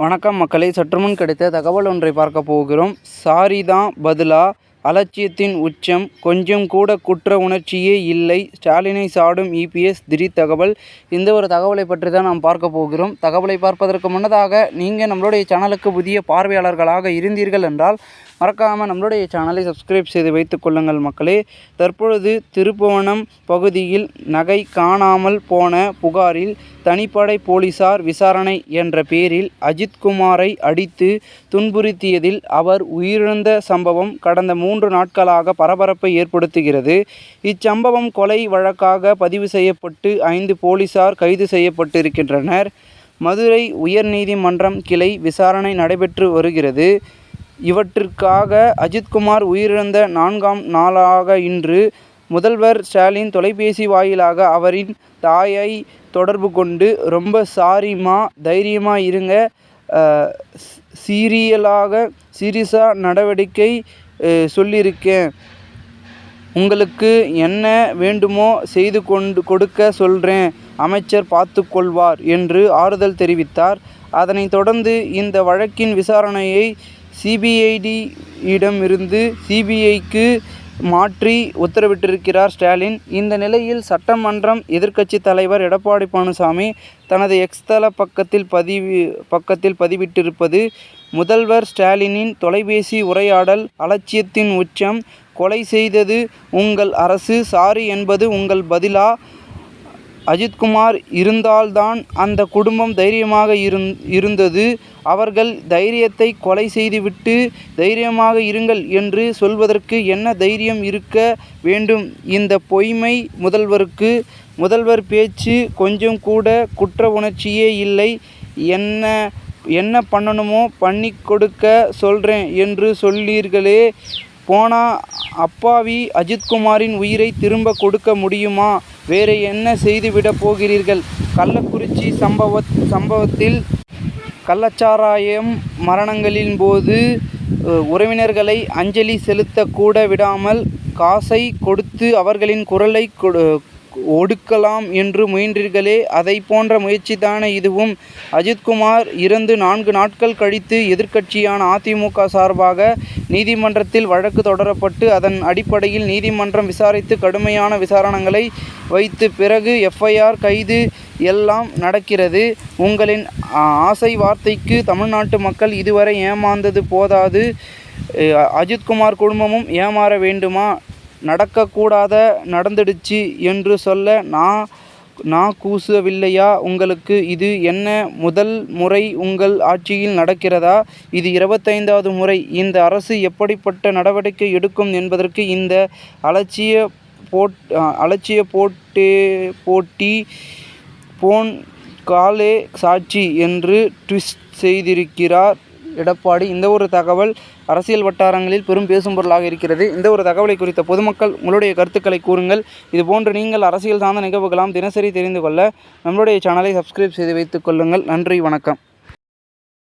வணக்கம் மக்களை சற்றுமுன் கிடைத்த தகவல் ஒன்றை பார்க்க போகிறோம். சாரி தான் பதிலா அலட்சியத்தின் உச்சம். கொஞ்சம் கூட குற்ற உணர்ச்சியே இல்லை. ஸ்டாலினை சாடும் இபிஎஸ் திடீர் தகவல். இந்த ஒரு தகவலை பற்றி தான் நாம் பார்க்க போகிறோம். தகவலை பார்ப்பதற்கு முன்னதாக நீங்கள் நம்மளுடைய சேனலுக்கு புதிய பார்வையாளர்களாக இருந்தீர்கள் என்றால் மறக்காமல் நம்மளுடைய சேனலை சப்ஸ்கிரைப் செய்து வைத்துக் கொள்ளுங்கள் மக்களே. தற்பொழுது திருப்புவனம் பகுதியில் நகை காணாமல் போன புகாரில் தனிப்படை போலீசார் விசாரணை என்ற பேரில் அஜித்குமாரை அடித்து துன்புறுத்தியதில் அவர் உயிரிழந்த சம்பவம் கடந்த மூன்று நாட்களாக பரபரப்பை ஏற்படுத்துகிறது. இச்சம்பவம் கொலை வழக்காக பதிவு செய்யப்பட்டு ஐந்து போலீசார் கைது செய்யப்பட்டிருக்கின்றனர். மதுரை உயர்நீதிமன்றம் கிளை விசாரணை நடைபெற்று வருகிறது. இவற்றிற்காக அஜித்குமார் உயிரிழந்த நான்காம் நாளாக இன்று முதல்வர் ஸ்டாலின் தொலைபேசி வாயிலாக அவரின் தாயை தொடர்பு கொண்டு ரொம்ப சாரிம்மா தைரியமாக இருங்க. சீரியலாக சீரியஸாக நடவடிக்கை சொல்லியிருக்கேன். உங்களுக்கு என்ன வேண்டுமோ செய்து கொண்டு கொடுக்க சொல்கிறேன் அமைச்சர் பார்த்து கொள்வார் என்று ஆறுதல் தெரிவித்தார். அதனைத் தொடர்ந்து இந்த வழக்கின் விசாரணையை சிபிஐடியிடமிருந்து சிபிஐக்கு மாற்றி உத்தரவிட்டிருக்கிறார் ஸ்டாலின். இந்த நிலையில் சட்டமன்றம் எதிர்க்கட்சி தலைவர் எடப்பாடி பழனிசாமி தனது எக்ஸ்தல பக்கத்தில் பதிவு பக்கத்தில் பதிவிட்டிருப்பது முதல்வர் ஸ்டாலினின் தொலைபேசி உரையாடல் அலட்சியத்தின் உச்சம். கொலை செய்தது உங்கள் அரசு சாரி என்பது உங்கள் பதிலா? அஜித்குமார் இருந்தால்தான் அந்த குடும்பம் தைரியமாக இருந் இருந்தது. அவர்கள் தைரியத்தை கொலை செய்துவிட்டு தைரியமாக இருங்கள் என்று சொல்வதற்கு என்ன தைரியம் இருக்க வேண்டும்? இந்த பொய்மை முதல்வருக்கு முதல்வர் பேச்சு கொஞ்சம் கூட குற்ற உணர்ச்சியே இல்லை. என்ன என்ன பண்ணணுமோ பண்ணி கொடுக்க சொல்கிறேன் என்று சொல்லீர்களே. போனால் அப்பாவி அஜித்குமாரின் உயிரை திரும்ப கொடுக்க முடியுமா? வேறு என்ன செய்துவிடப் போகிறீர்கள்? கள்ளக்குறிச்சி சம்பவ சம்பவத்தில் கள்ளச்சாராயம் மரணங்களின் போது உறவினர்களை அஞ்சலி செலுத்த கூட விடாமல் காசை கொடுத்து அவர்களின் குரலை ஒடுக்கலாம் என்று முயன்றீர்களே அதை போன்ற முயற்சிதானே இதுவும். அஜித்குமார் இறந்து நான்கு நாட்கள் கழித்து எதிர்க்கட்சியான அதிமுக சார்பாக நீதிமன்றத்தில் வழக்கு தொடரப்பட்டு அதன் அடிப்படையில் நீதிமன்றம் விசாரித்து கடுமையான விசாரணைகளை வைத்து பிறகு எஃப்ஐஆர் கைது எல்லாம் நடக்கிறது. உங்களின் ஆசை வார்த்தைக்கு தமிழ்நாட்டு மக்கள் இதுவரை ஏமாந்தது போதாது. அஜித்குமார் குடும்பமும் ஏமாற வேண்டுமா? நடக்கக்கூடாத நடந்துடுச்சு என்று சொல்ல நான் நான் கூசவில்லையா உங்களுக்கு இது என்ன முதல் முறை உங்கள் ஆட்சியில் நடக்கிறதா? இது இருபத்தைந்தாவது முறை. இந்த அரசு எப்படிப்பட்ட நடவடிக்கை எடுக்கும் என்பதற்கு இந்த அலட்சிய போட் அலட்சிய போட்டே போட்டி போன் காலே சாட்சி என்று ட்விஸ்ட் செய்திருக்கிறார். எடப்பாடி இந்த ஒரு தகவல் அரசியல் வட்டாரங்களில் பெரும் பேசும் பொருளாக இருக்கிறது. இந்த ஒரு தகவலை குறித்த பொதுமக்கள் உங்களுடைய கருத்துக்களை கூறுங்கள். இதுபோன்று நீங்கள் அரசியல் சார்ந்த நிகழ்வுகளாம் தினசரி தெரிந்து கொள்ள நம்மளுடைய சேனலை சப்ஸ்கிரைப் செய்து வைத்துக் கொள்ளுங்கள். நன்றி வணக்கம்.